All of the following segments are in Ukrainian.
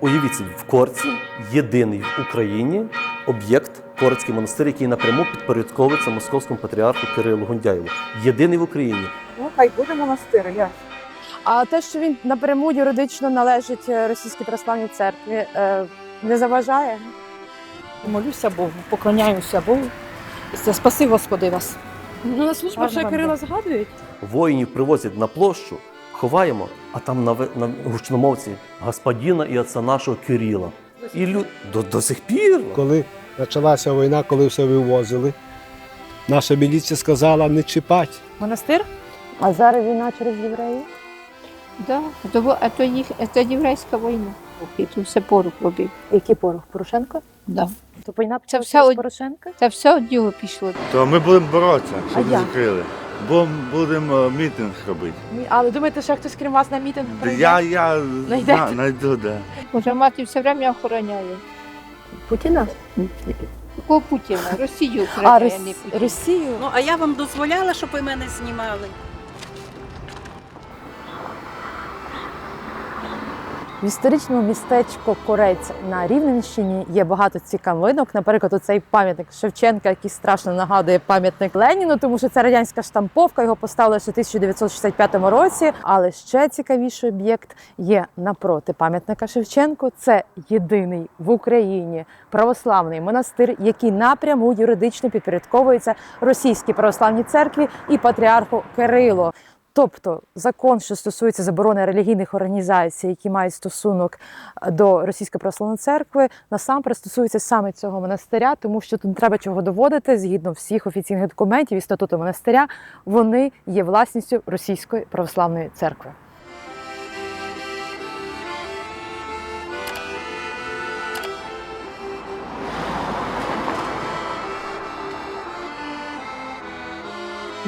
Уявіть собі, в Корці єдиний в Україні об'єкт Корецький монастир, який напряму підпорядковується московському патріарху Кирилу Гундяєву. Єдиний в Україні. Ну, хай буде монастир, я. А те, що він напряму юридично належить е, російській православній церкві, е, не заважає. Молюся Богу, поклоняюся Богу. Це спаси Господи вас. Ну на службах ще Кирила згадують. Воїнів привозять на площу, ховаємо, а там на, на гучномовці господіна і отця нашого Кирила. І лю... до, до сих пір. Коли почалася війна, коли все вивозили, наша міліція сказала не чіпати. Монастир? А зараз війна через євреїв? Да, во- а то їх це єврейська війна. І тут все порох робив. Який порох? Порошенко? Да. То війна Це все од- Порошенка? Це все від нього пішло. То ми будемо боротися, щоб не як? закрили. Бо будемо е, мітинг робити. Ні, але думаєте, що хтось крім вас на мітинг Д- прийде? Я, я Найдете? зна- найду, да. Може, мати все время охороняє. Путіна? Кого Путіна? Росію А, охороняє, Рос... Путіна. Росію? Ну, а я вам дозволяла, щоб ви мене знімали. В історичному містечку Корець на Рівненщині є багато цікавинок. Наприклад, оцей пам'ятник Шевченка, який страшно нагадує пам'ятник Леніну, тому що це радянська штамповка. Його поставили ще в 1965 році. Але ще цікавіший об'єкт є напроти пам'ятника Шевченку. Це єдиний в Україні православний монастир, який напряму юридично підпорядковується російській православній церкві і патріарху Кирило. Тобто закон, що стосується заборони релігійних організацій, які мають стосунок до Російської православної церкви, насамперед стосується саме цього монастиря, тому що тут не треба чого доводити згідно всіх офіційних документів і статуту монастиря, вони є власністю Російської православної церкви.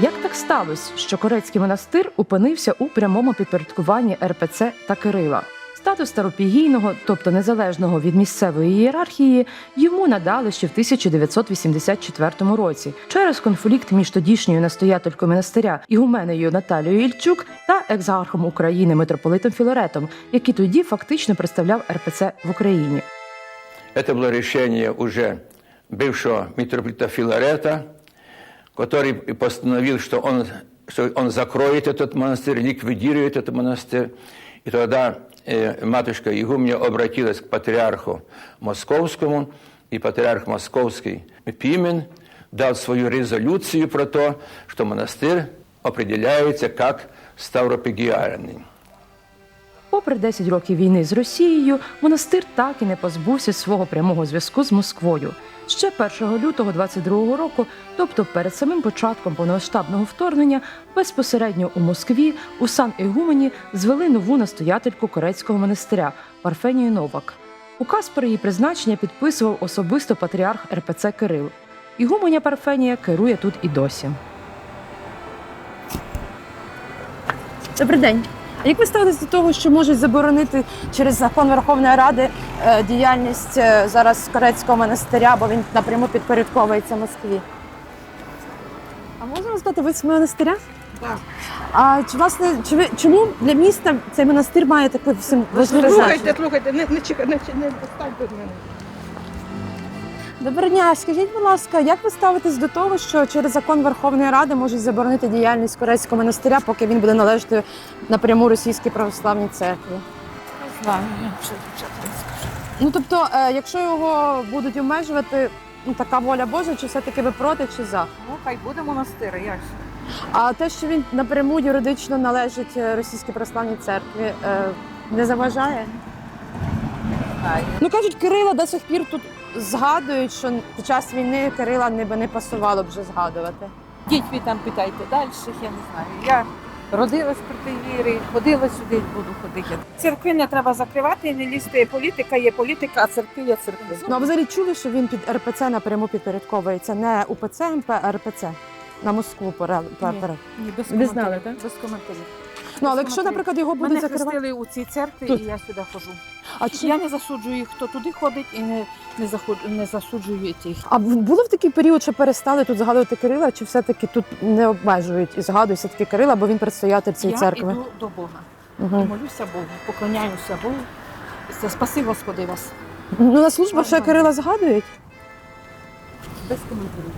Як так сталося, що Корецький монастир опинився у прямому підпорядкуванні РПЦ та Кирила? Статус старопігійного, тобто незалежного від місцевої ієрархії, йому надали ще в 1984 році через конфлікт між тодішньою настоятелькою монастиря Ігуменею Наталією Ільчук та екзархом України митрополитом Філаретом, який тоді фактично представляв РПЦ в Україні. Это было решение уже бывшего митрополита Филарета, который и постановил, что он, что он закроет этот монастырь, ликвидирует этот монастырь. И тогда э, матушка Игумня обратилась к патриарху Московскому, и патриарх Московский Пимен дал свою резолюцию про то, что монастырь определяется как ставропигиальный. Попри 10 років війни з Росією, монастир так і не позбувся свого прямого зв'язку з Москвою. Ще 1 лютого 22 року, тобто перед самим початком повномасштабного вторгнення, безпосередньо у Москві у сан Ігумені звели нову настоятельку Корецького монастиря Парфенію Новак. Указ про її призначення підписував особисто патріарх РПЦ Кирил. Ігуменя Парфенія керує тут і досі. Добрий день. А як ви ставитесь до того, що можуть заборонити через закон Верховної Ради е, діяльність е, зараз Корецького монастиря, бо він напряму підпорядковується Москві? А можна сказати, ви з монастиря? Так. А чи власне чи ви чому для міста цей монастир має таке всім важливе Слухайте, значення? слухайте, не, не, чекай, не, не достаньте від мене. Доброго дня. Скажіть, будь ласка, як ви ставитесь до того, що через закон Верховної Ради можуть заборонити діяльність Корецького монастиря, поки він буде належати напряму російській православній церкві? Не знаю, що скажу. Ну тобто, е, якщо його будуть обмежувати, ну така воля Божа, чи все-таки ви проти чи за? Ну, хай буде монастир, як ж. А те, що він напряму юридично належить е, російській православній церкві, е, не заважає? Ну кажуть, Кирила до сих пір тут згадують, що під час війни Кирила не, не пасувало б вже згадувати. Йдіть ви там питайте далі, я не знаю. Я родилась при тій вірі, ходила сюди, буду ходити. Церкви не треба закривати і не лізти. Політика є політика, а церкви є церкви. Ну а ви взагалі чули, що він під РПЦ напряму підпорядковується не УПЦ МП, а РПЦ на Москву пере- пере- Ні, без Ви знали, так? Без коментарів. Ну але якщо, наприклад, його будуть Мене закривати. хрестили у цій церкві, Тут. і я сюди ходжу. А чи Я не засуджую, їх, хто туди ходить, і не, не, заходжу, не засуджую тих. а було в такий період, що перестали тут згадувати Кирила, чи все-таки тут не обмежують і згадують все-таки Кирила, бо він предстоятель цієї я церкви? йду до Бога. Угу. Молюся Богу, поклоняюся Богу. Це спаси Господи вас. Ну на службах ще Кирила згадують. Без коментарів.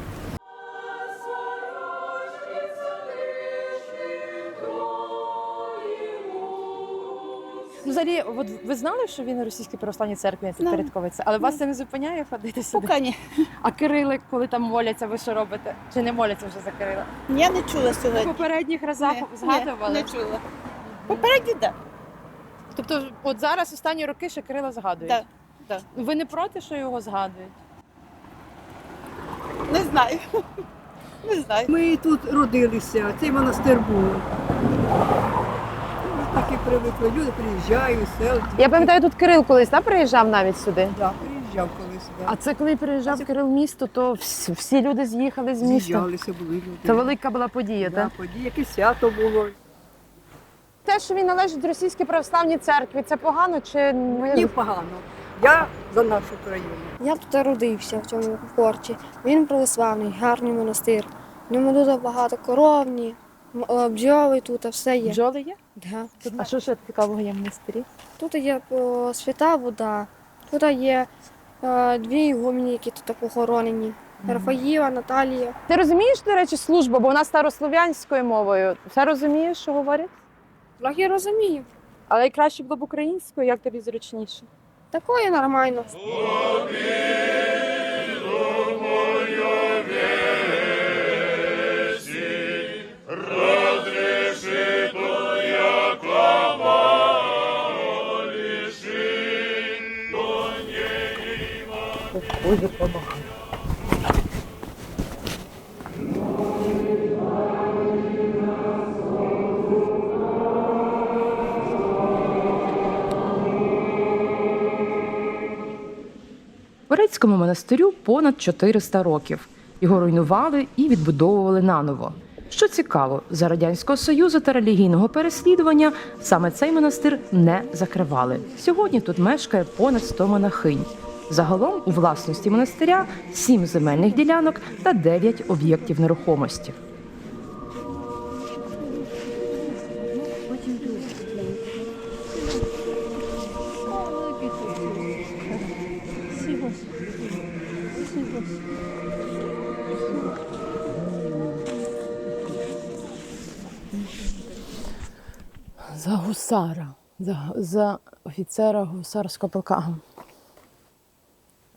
Взагалі, от ви знали, що він у російській православній церкві підпорядковується, але вас це не зупиняє ходити сюди. Поки ні. А Кирили, коли там моляться, ви що робите? Чи не моляться вже за Кирила? Я не чула В сьогодні. попередніх разах Ні, згадували. Не чула. Попередні, так. Тобто, от зараз останні роки ще Кирила згадують. Да, да. Ви не проти, що його згадують? Не знаю. Не знаю. Ми тут родилися, цей монастир був. Так і привикли. Люди приїжджають, селці. Я пам'ятаю, тут Кирил колись да, приїжджав навіть сюди. Да, приїжджав колись. Да. А це коли приїжджав Кирил в місто, то всі, всі люди з'їхали з міста. З'їжджалися були люди. Це велика була подія, да, так? події, яке свято було. Те, що він належить російській православній церкві, це погано чи Мені погано. Я за нашу країну. Я тут родився в цьому порті. Він православний, гарний монастир. В ньому дуже багато коровні, е, бджоли тут, а все є. бджоли є? Да. А що ще цікавого є в монастирі? Тут є о, свята вода, тут є е, дві ігумні, які тут похоронені. Рафаїла, Наталія. Ти розумієш, до речі, службу, бо вона старослов'янською мовою. Все розумієш, що говорять? Трохи розумію. Але й краще було б українською, як тобі зручніше. Такое нормально. Турецькому монастирю понад 400 років. Його руйнували і відбудовували наново. Що цікаво, за радянського союзу та релігійного переслідування саме цей монастир не закривали. Сьогодні тут мешкає понад 100 монахинь. Загалом у власності монастиря 7 земельних ділянок та 9 об'єктів нерухомості. За гусара, за, за офіцера гусарського полка.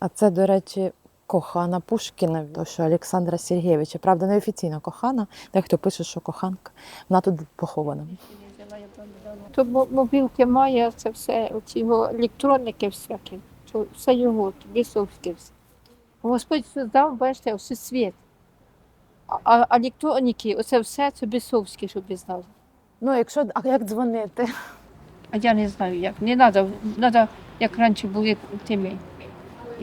А це, до речі, кохана Пушкіна, то що Олександра Сергійовича. Правда, не офіційно кохана. Дехто пише, що коханка. Вона тут похована. То мобілки має, це все, оці його електроніки всякі, все його, бісовське все. Господь дав, бачите, все світ. А, а електроніки, оце все, це бісовське, щоб ви знали. Ну, якщо а як дзвонити? А я не знаю як. Не треба, треба, як раніше були тими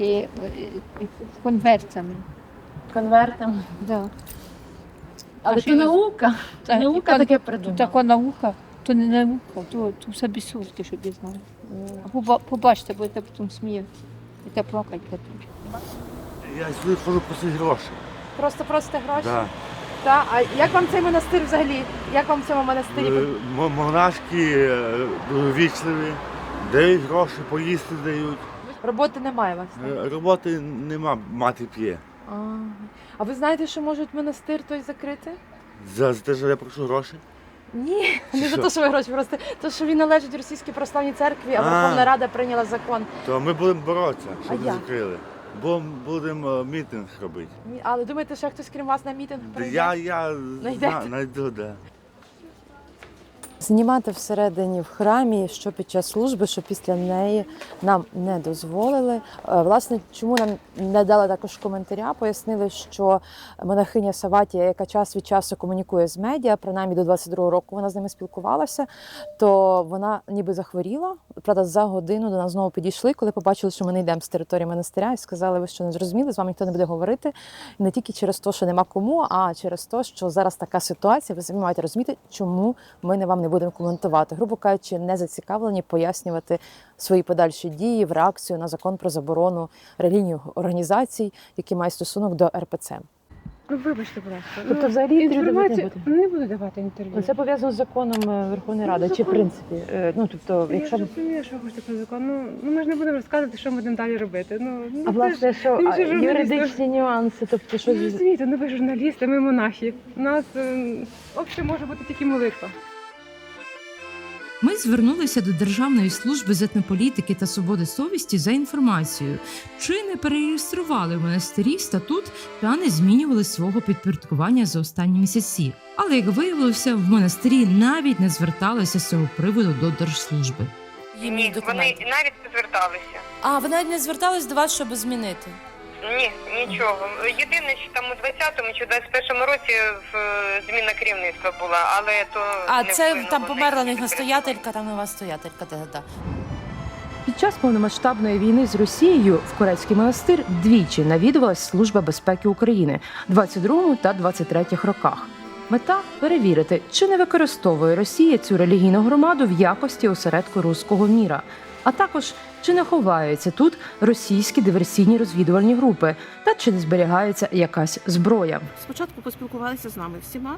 і, і, і конвертами. Конвертом. Да. Але А це що наука. Та, Наука кон- таке то придумала. така наука, то не наука, то, то все бісовське, щоб ви знали. А поба- побачите, будете потім сміятися. Будете плакати потім. Я сюди ходжу просити гроші. Просто просите гроші. Да. Та, а як вам цей монастир взагалі? Як вам в цьому монастирі? Е, м- Монашки е, дуже вічливі, дають гроші, поїсти дають. Роботи немає у вас. так? Е, Роботи нема, мати п'є. А, а ви знаєте, що можуть монастир той закрити? За, за те, що я прошу гроші. Ні, Чи не за що? те, що ви гроші, просто те, що він належить російській православній церкві, а А. Верховна Рада прийняла закон. То ми будемо боротися, щоб не як? закрили. Бо будемо мітинг робити. Ні, Але думаєте, що хтось крім вас на мітинг Де прийде? Я, я Найдете? зна- найду, де. Знімати всередині в храмі, що під час служби, що після неї нам не дозволили. Е, Власне, чому нам не дали також коментаря? Пояснили, що монахиня Саватія, яка час від часу комунікує з медіа, принаймні до 22-го року вона з ними спілкувалася, то вона ніби захворіла. Правда, за годину до нас знову підійшли, коли побачили, що ми не йдемо з території монастиря, і сказали, ви що не зрозуміли, з вами ніхто не буде говорити. Не тільки через те, що нема кому, а через те, що зараз така ситуація, ви самі маєте розуміти, чому ми не вам не будемо коментувати. Грубо кажучи, не зацікавлені пояснювати свої подальші дії в реакцію на закон про заборону релігійних організацій, які мають стосунок до РПЦ. Ну, вибачте, будь ласка. Тобто ну, взагалі інтерв'ю не буде? не буду давати інтерв'ю. Це пов'язано з законом е, Верховної Ради, чи в принципі? е, Ну тобто, Я якщо розумію, що хочете про закон. Ну, ну ми ж не будемо розказувати, що ми будемо далі робити. Ну, ну а власне, що а, юридичні нюанси, тобто що ж розумієте, ну ви журналісти, ми монахи. У нас е, взагалі може бути тільки молитва. Ми звернулися до Державної служби з етнополітики та свободи совісті за інформацією, чи не перереєстрували в монастирі статут та не змінювали свого підпорядкування за останні місяці. Але як виявилося, в монастирі навіть не зверталися з цього приводу до держслужби. Ні, вони навіть не зверталися. А ви навіть не звертались до вас, щоб змінити? Ні, нічого. Єдине, що там у 20-му чи 21-му році в е, зміна керівництва була, але то А не це вплинуло там померла не настоятелька, там нова стоятелька. Та, та. Під час повномасштабної війни з Росією в Корецький монастир двічі навідувалась Служба безпеки України 22-му та 23 роках. Мета перевірити, чи не використовує Росія цю релігійну громаду в якості осередку руського міра, а також чи не ховаються тут російські диверсійні розвідувальні групи, та чи не зберігається якась зброя. Спочатку поспілкувалися з нами всіма,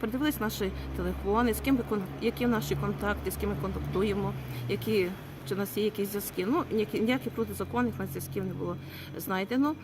передивились наші телефони, з ким які наші контакти, з ким ми контактуємо, які чи у нас є якісь зв'язки. Ну ніяких протизаконних на зв'язків не було знайдено.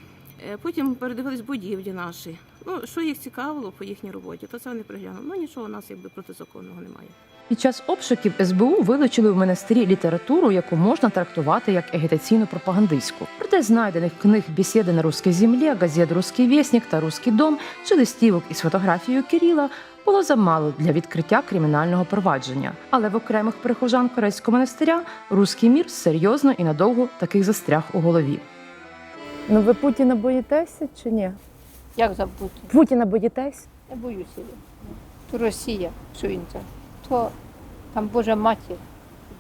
Е, Потім передивились будівлі наші. Ну що їх цікавило по їхній роботі, то це вони приглянули. Ну нічого у нас якби протизаконного немає. Під час обшуків СБУ вилучили в монастирі літературу, яку можна трактувати як агітаційно пропагандистську. Проте знайдених книг бесіди на русській землі, газет Руський вісник та Руський дом чи листівок із фотографією Кирила було замало для відкриття кримінального провадження. Але в окремих прихожан Корейського монастиря руський мір серйозно і надовго таких застряг у голові. Ну ви Путіна боїтеся чи ні? Як забути? Путіна боїтесь? Я боюся. То Росія, що він там. То там Божа матір,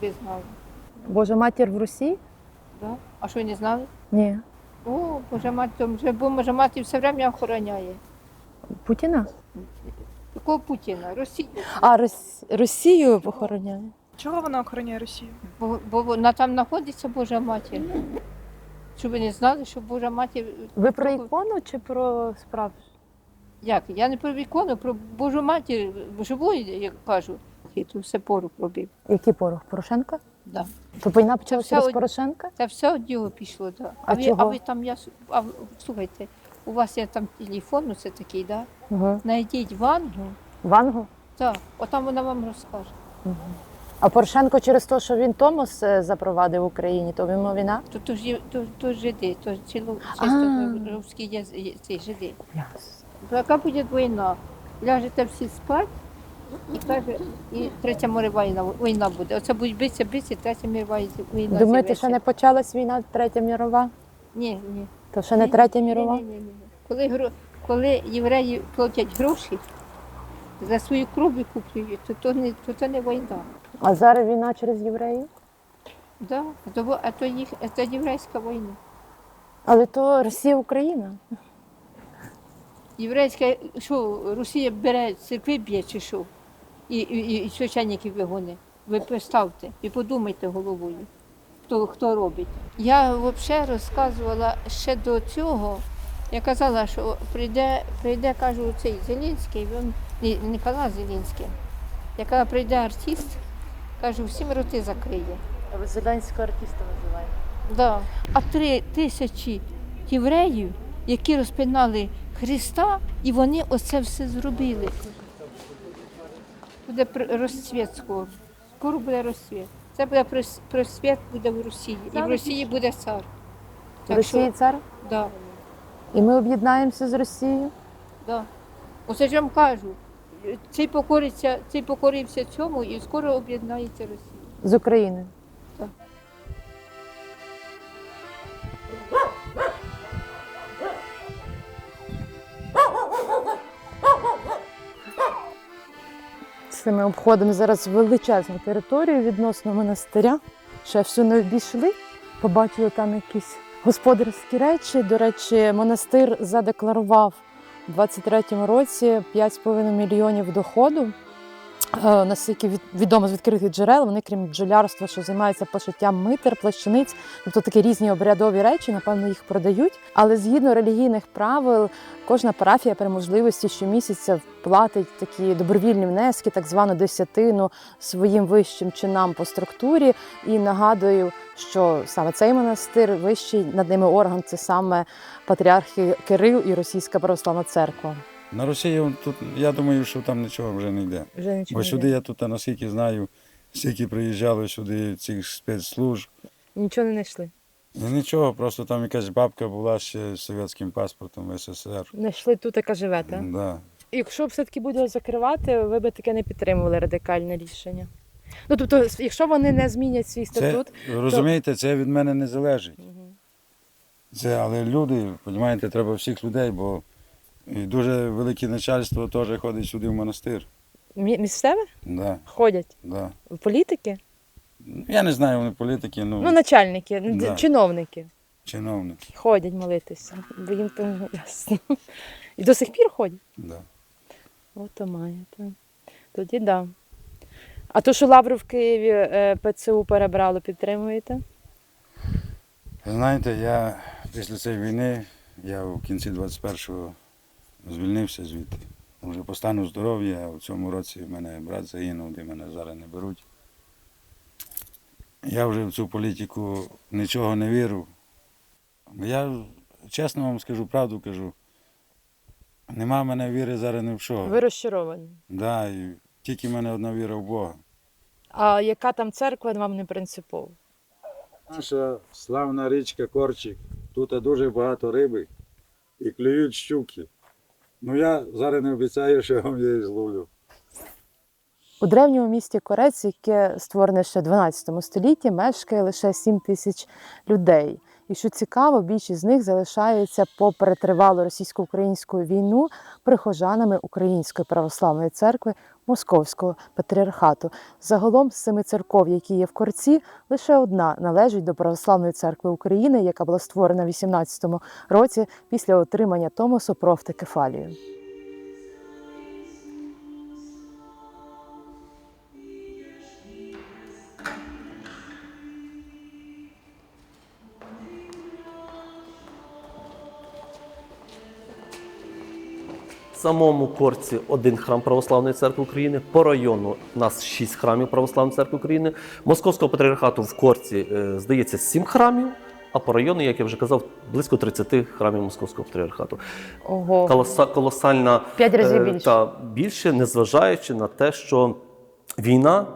ви знали. Божа матір в Росії? Да? А що не знали? Ні. О, Божа матір, там вже Божа матір все время охороняє. Путіна? Якого Путіна? Росію. А Рос... Росію охороняє? Чого вона охороняє Росію? Бо, бо вона там знаходиться Божа матір. Щоб ви не знали, що Божа матір. Ви про ікону чи про справжню? Як? Я не про ікону, про Божу матір живу, як кажу. І тут все пору пробив. Який порох? Порошенка? Да. То війна почалася через од- Порошенка? Це все нього пішло, так. А ви, чого? а ви там, я, а, слухайте, у вас є там телефон, ну, це такий, да? Угу. Знайдіть Вангу, Вангу? так, отам вона вам розкаже. А Порошенко через те, що він Томос е, запровадив в Україні, то йому війна? То, то, ж, є- то, то жиди, то ціло, чисто русські є, є, ці жиди. Яка буде війна? Ляжете всі спати, і каже, і третя морова війна, війна буде. Оце будуть битися, битися, третя морова війна. Думаєте, з'явиться. що не почалась війна третя мірова? Ні, ні. То ще не Ні, третя ні, мірова? ні, ні, ні. Коли, гро- коли євреї платять гроші за свою кров викуплюють, то то не, то, то не війна. А зараз війна через євреїв? Да? А то, а то, їх, це єврейська війна. Але то Росія Україна. Єврейська, що Росія бере церкви б'є чи що? І, і, і священників вигони. Ви представте і подумайте головою, хто, хто робить. Я взагалі розказувала ще до цього. Я казала, що прийде, прийде, кажу, цей Зелінський, він не, не казала Зелінський. Я казала, прийде артист, кажу, всім роти закриє. Ви Зеленського артиста називаєте. Да. А три тисячі євреїв, які розпинали Христа, і вони оце все зробили. Буде розцвіт скоро. Скоро буде розцвіт. Це буде прос- просвіт буде в Росії. І в Росії буде цар. В Росії цар? Да, І ми об'єднаємося з Росією? да. Оце ж я вам кажу. Цей покориться, цей покорився цьому і скоро об'єднається Росія. З України. Так. Це ми обходимо зараз величезну територію відносно монастиря. Ще всю не обійшли. Побачили там якісь господарські речі. До речі, монастир задекларував у 23-му році 5,5 мільйонів доходу. Е, Наскільки від- відомо з відкритих джерел, вони, крім бджолярства, що займаються пошиттям митер, плащаниць, тобто такі різні обрядові речі, напевно, їх продають. Але згідно релігійних правил, кожна парафія при можливості щомісяця платить такі добровільні внески, так звану десятину своїм вищим чинам по структурі. І нагадую, що саме цей монастир вищий над ними орган це саме патріархи Кирил і Російська православна церква. На Росії тут, я думаю, що там нічого вже не йде. Вже нічого Бо не сюди йде. я тут, наскільки знаю, скільки приїжджало сюди цих спецслужб. Нічого не знайшли. І нічого, просто там якась бабка була ще з совєтським паспортом СССР. Знайшли тут, яка живете. Да. Якщо все-таки буде закривати, ви би таке не підтримували радикальне рішення. Ну тобто, якщо вони не змінять свій Це, статут, розумієте, це від мене не залежить. Це, але люди, розумієте, треба всіх людей, бо і дуже велике начальство теж ходить сюди в монастир. мі- місцеве Да, ходять да. політики, Я не знаю, вони політики, ну, ну начальники, ну, да. чиновники чиновники. ходять молитися, бо їм там ясно. І до сих пір ходять. Да. Ото маєте. Тоді да. А то, що лавру в Києві е, ПЦУ перебрало, підтримуєте? Знаєте, я після цієї війни, я в кінці 21-го звільнився звідти. Вже по стану здоров'я, а в цьому році в мене брат загинув, де мене зараз не беруть. Я вже в цю політику нічого не вірю. Я чесно вам скажу, правду кажу. Нема в мене віри зараз ні в що. Ви розчаровані. Да, і тільки в мене одна віра в Бога. А яка там церква вам не принципово? Наша славна річка Корчик. Тут дуже багато риби і клюють щуки. Ну я зараз не обіцяю, що я вам її зловлю. У древньому місті Корець, яке створене ще в 12 столітті, мешкає лише 7 тисяч людей. І що цікаво, більшість з них залишаються попри тривалу російсько-українську війну прихожанами Української православної церкви Московського патріархату. Загалом з семи церков, які є в Корці, лише одна належить до Православної церкви України, яка була створена в 18 році після отримання Томосу профтекефалію. В самому Корці один храм Православної церкви України. По району у нас шість храмів Православної церкви України. Московського патріархату в Корці, е, здається, сім храмів, а по району, як я вже казав, близько 30 храмів Московського патріархату. Ого. Колоса, колосальна П'ять разів е, більше. Та більше, незважаючи на те, що війна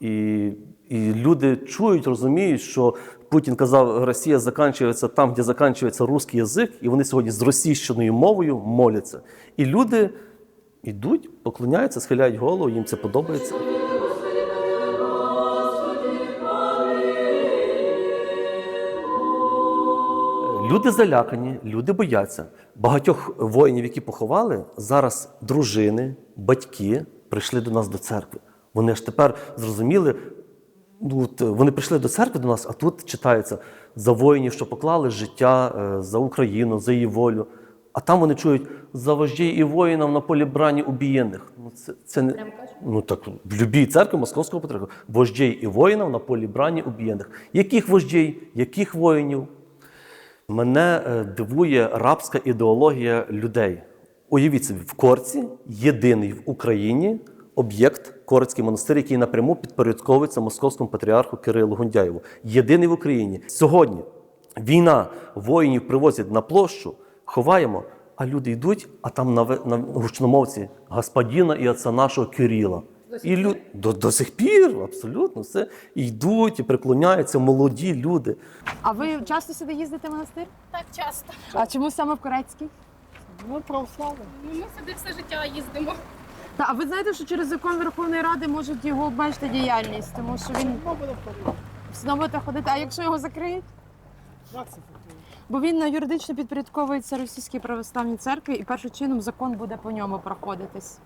і, і люди чують, розуміють, що Путін казав, Росія закінчується там, де закінчується русський язик, і вони сьогодні з російщиною мовою моляться. І люди йдуть, поклоняються, схиляють голову, їм це подобається. Люди залякані, люди бояться. Багатьох воїнів, які поховали, зараз дружини, батьки прийшли до нас до церкви. Вони ж тепер зрозуміли, ну, от, е, вони прийшли до церкви до нас, а тут читається за воїнів, що поклали життя е, за Україну, за її волю. А там вони чують за вождей і воїнів на полі брані убієнних. Ну, це, це не ну так в любій церкві московського патріархату. Вождей і воїнів на полі брані убієнних. Яких вождей, яких воїнів? Мене е, дивує рабська ідеологія людей. Уявіть собі, в Корці єдиний в Україні об'єкт Корецький монастир, який напряму підпорядковується московському патріарху Кирилу Гундяєву. Єдиний в Україні. Сьогодні війна воїнів привозять на площу, ховаємо, а люди йдуть, а там на, на гучномовці господіна і отця нашого Кирила. І лю... до, до сих пір, абсолютно, все. І йдуть, і приклоняються молоді люди. А ви часто сюди їздите в монастир? Так часто. А чому саме в Корецький? Ну, православний. Ну, Ми сюди все життя їздимо. Та, а ви знаєте, що через закон Верховної Ради можуть його обмежити діяльність, тому що він все одно буде ходити. А якщо його закриють? Як це таке? Бо він е, юридично підпорядковується російській православній церкві, і першим чином закон буде по ньому проходитись.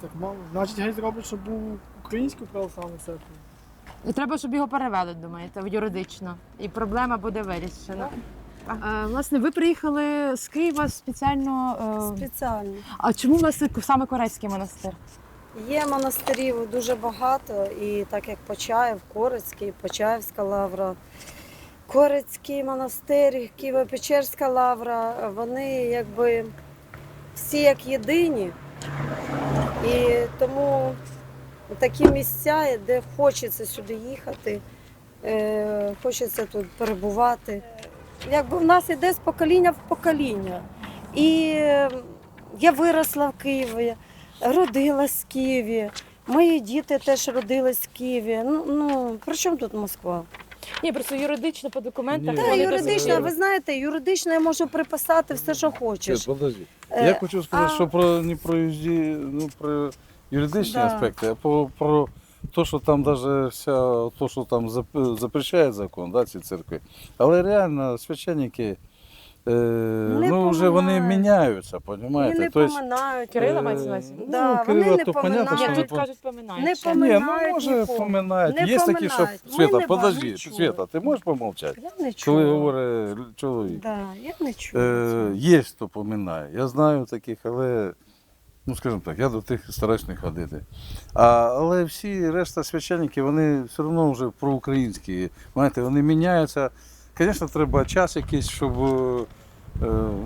Так мало. Значить, геть зроблять, щоб був українською православною церквою. І треба, щоб його перевели, думаєте, юридично. І проблема буде вирішена. Е, власне, ви приїхали з Києва спеціально. е, Спеціально. А чому власне саме Корейський монастир? Є монастирів дуже багато, і так як Почаїв, Корицький, Почаївська лавра, Корицький монастир, Києво-Печерська лавра, вони якби всі як єдині. І тому такі місця, де хочеться сюди їхати, е, хочеться тут перебувати. Якби в нас іде з покоління в покоління. І е, я виросла в Києві, родилась в Києві. Мої діти теж родились в Києві. Ну, ну при чому тут Москва? Ні, просто юридично по документах. Та вони юридично, ви знаєте, юридично я можу приписати все, що хочеш. Подожди. Е, Я хочу сказати, а- що про не про юзді, ну про юридичні Да. аспекти, а про, про те, що там даже вся то, що там запрещає закон, да, ці церкви. Але реально священники, е, ну вже вони поминають. міняються, Вони розумієте? не поминають. Кирила е, мається на увазі? ну, Да, Кирила, не то понятно, що не тут пом- кажуть, поминають. Не Ще. Ні, ну поминають може нікого. поминають. Не Є такі, що поминають. Ми Свята, не подожди, бачимо, чули. Ти можеш помовчати? Я не Коли говорить чоловік. Да, я не чую. Е, є, хто поминає. Я знаю таких, але, ну скажімо так, я до тих стараюсь не ходити. А, але всі решта священників, вони все одно вже проукраїнські. Знаєте, вони міняються. Звісно, треба час якийсь, щоб. е,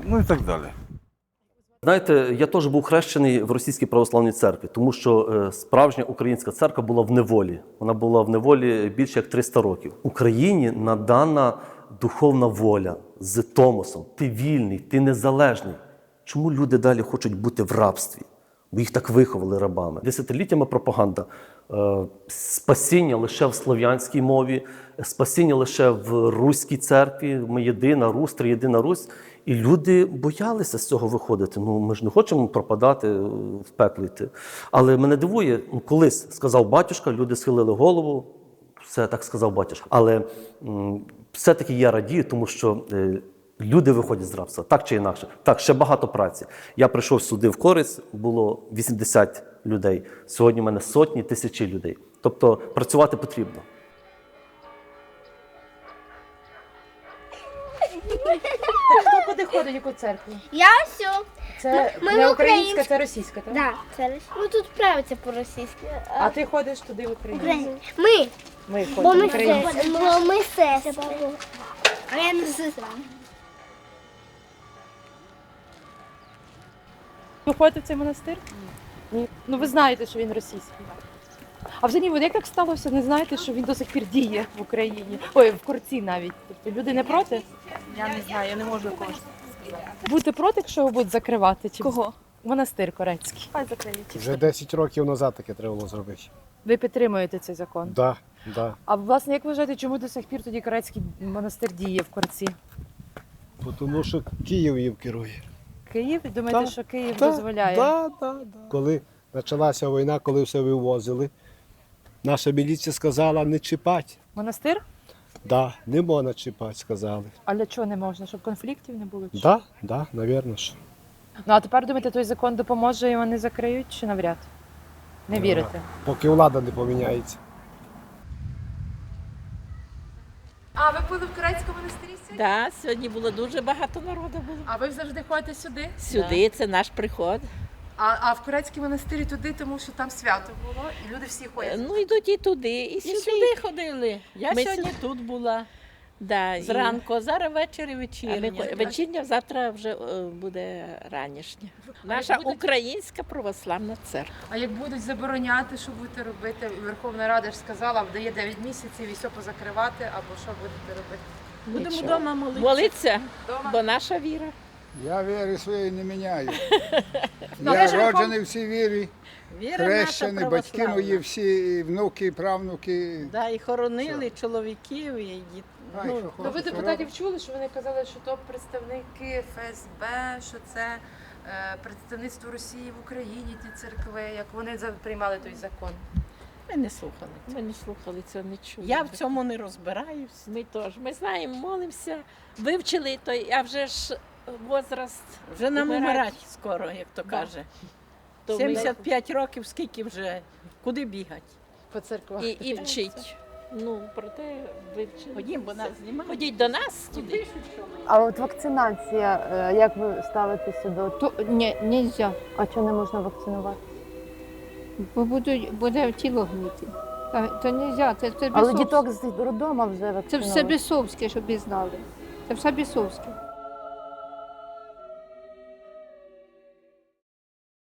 ну і так далі. Знаєте, я теж був хрещений в російській православній церкві, тому що е, справжня українська церква була в неволі. Вона була в неволі більше як 300 років. Україні надана духовна воля з Томосом. Ти вільний, ти незалежний. Чому люди далі хочуть бути в рабстві? Бо їх так виховали рабами. Десятиліттями пропаганда. Е, Спасіння лише в слов'янській мові, спасіння лише в руській церкві. Ми єдина Русь, триєдина Русь. І люди боялися з цього виходити. Ну ми ж не хочемо пропадати е, в пеклі йти. Але мене дивує, ну, колись сказав батюшка, люди схилили голову. Все так сказав батюшка. Але все-таки я радію, тому що е, люди виходять з рабства, так чи інакше. Так, ще багато праці. Я прийшов сюди в Кориць, було 80 людей. Сьогодні в мене сотні, тисячі людей. Тобто працювати потрібно. Хто куди ходить, яку церкву? Я все. Це Ми не в українська, це російська, так? Да, це рос- ну тут правиться по-російськи. А ти ходиш туди в Україну? Ми. Ми Бо ходимо ми в Україну. Бо ми сестри. А я не сестра. Ви ходите в цей монастир? Ні. Ні. Ну ви знаєте, що він російський. А взагалі, от як так сталося, не знаєте, що він до сих пір діє в Україні? Ой, в Корці навіть. Тобто люди не проти? Я не знаю, я не можу такого Будете проти, якщо його будуть закривати? Чи Кого? Монастир корецький. Хай закриють. Вже 10 років назад таке треба було зробити. Ви підтримуєте цей закон? Да, да. А власне, як вважаєте, чому до сих пір тоді корецький монастир діє в Корці? Тому що Київ їм керує. Київ? Думаєте, Та, що Київ та, дозволяє? да, да, да. Коли почалася війна, коли все вивозили, наша міліція сказала не чіпати. Монастир? Да, не можна чіпати, сказали. А для чого не можна? Щоб конфліктів не було? чи? Да, да, напевно ж. Ну а тепер думаєте, той закон допоможе і вони закриють чи навряд? Не вірите? Поки влада не поміняється. А ви були в Корецькому монастирі сьогодні? Да, сьогодні було дуже багато народу було. А ви завжди ходите сюди? Сюди це наш приход. А, а в Корецькій монастирі туди, тому що там свято було, і люди всі ходять. Ну, йдуть і туди, і, сюди. ходили. Я Ми сьогодні тут була. Да, і- Зранку, а зараз ввечері А вечірня. ми Вечірня завтра вже е, буде ранішня. Наша будуть- українська православна церква. А як будуть забороняти, що будете робити? Верховна Рада ж сказала, дає 9 місяців і все позакривати, або що будете робити? Будемо Нічого. вдома молитися. Молитися, Дома? бо наша віра. Я віри своєї не міняю. Ну, Я ви ж роджений в цій вірі, Віра хрещений, наша батьки православна. мої всі, і внуки, і правнуки. Да, і хоронили чоловіків, і ну, Ну, ви депутатів чули, що вони казали, що то представники ФСБ, що це е, представництво Росії в Україні, ті церкви, як вони за- приймали той закон. Ми не слухали. Ми не слухали цього, не чули. Я в цьому не розбираюсь. Ми теж. Ми знаємо, молимося, вивчили той, а вже ж возраст. Вже нам умирать. умирати скоро, як то каже. То ми- 75 років, скільки вже, куди бігати? По церквах. І, і вчить. Ну, проте вивчили. Ходімо, бо нас знімають. Ходіть до нас туди. А от вакцинація, е, як ви ставитеся до То, ні, нельзя. А чого не можна вакцинувати? бо будуть, буде тіло гнити. Та- То не можна, це, це Але бісовське. діток з роддома вже Це вакцинували. все бісовське, щоб ви знали. Це все бісовське.